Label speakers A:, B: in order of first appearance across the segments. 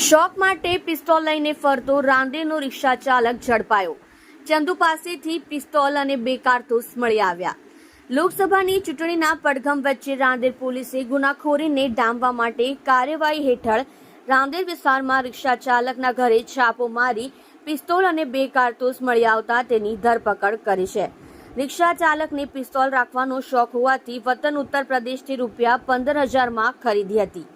A: શોખ માટે પિસ્તોલ લઈને ફરતો રાંદેરનો રિક્ષા ચાલક ઝડપાયો. ચંદુ પાસેથી પિસ્તોલ અને બે કારતૂસ મળી આવ્યા. લોકસભાની ચૂંટણીના પડઘમ વચ્ચે રાંદેર પોલીસે ગુનાખોરીને ડામવા માટે કાર્યવાહી હેઠળ રાંદેર વિસ્તારમાં રિક્ષા ચાલકના ઘરે છાપો મારી પિસ્તોલ અને બે કારતૂસ મળી આવતા તેની ધરપકડ કરી છે. રિક્ષા ચાલકને પિસ્તોલ રાખવાનો શોખ હોવાથી વતન ઉત્તર પ્રદેશથી રૂપિયા પંદર હજારમાં ખરીદી હતી.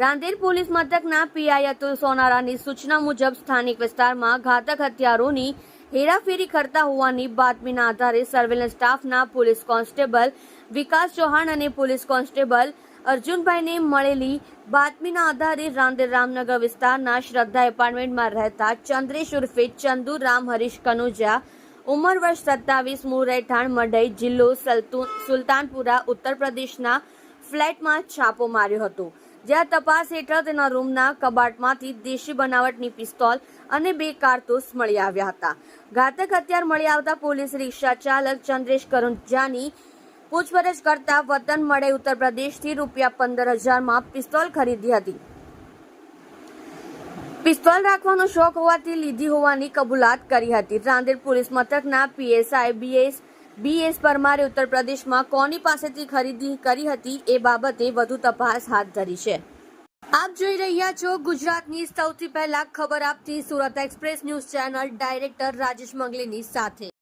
A: રાંદેર પોલીસ મથકના પીઆઈ અતુલ સોનારાની સૂચના મુજબ સ્થાનિક વિસ્તારમાં ઘાતક હથિયારોની હેરાફેરી કરતા હોવાની બાતમીના આધારે સર્વેલન્સ સ્ટાફના પોલીસ કોન્સ્ટેબલ વિકાસ ચૌહાણ અને પોલીસ કોન્સ્ટેબલ અર્જુનભાઈને મળેલી બાતમીના આધારે રાંદેર રામનગર વિસ્તારના શ્રદ્ધા એપાર્ટમેન્ટમાં રહેતા ચંદ્રેશ ઉર્ફે ચંદુ રામ, હરીશ કનુજા, ઉંમર વર્ષ સત્તાવીસ મૂળ રહેઠાણ મઢઈ જિલ્લો સલ્તુ- સુલતાનપુરા, ઉત્તર પ્રદેશના ફ્લેટમાં છાપો માર્યો હતો. જ્યાં તપાસ હેઠળ તેના રૂમના કબાટમાંથી દેશી બનાવટની પિસ્તોલ અને બે કારતૂસ મળી આવ્યા હતા. ઘાતક હથિયાર મળી આવતા પોલીસ રિક્ષા ચાલક ચંદ્રેશ કરુંજાની પૂછપરછ કરતા વતન મળે ઉત્તર પ્રદેશથી રૂપિયા પંદર હજારમાં પિસ્તોલ ખરીદી હતી. પિસ્તોલ રાખવાનો શોખ હોવાથી લીધી હોવાની કબૂલાત કરી હતી. રાંદેર પોલીસ મથકના PSI, B S B S પરમારે ઉત્તર પ્રદેશમાં કોની પાસેથી ખરીદી કરી હતી એ બાબતે વધુ તપાસ હાથ ધરી છે. આપ જોઈ રહ્યા છો ગુજરાતની સૌથી પહેલા ખબર આપતી Surat express news channel director Rajesh મંગલીની સાથે.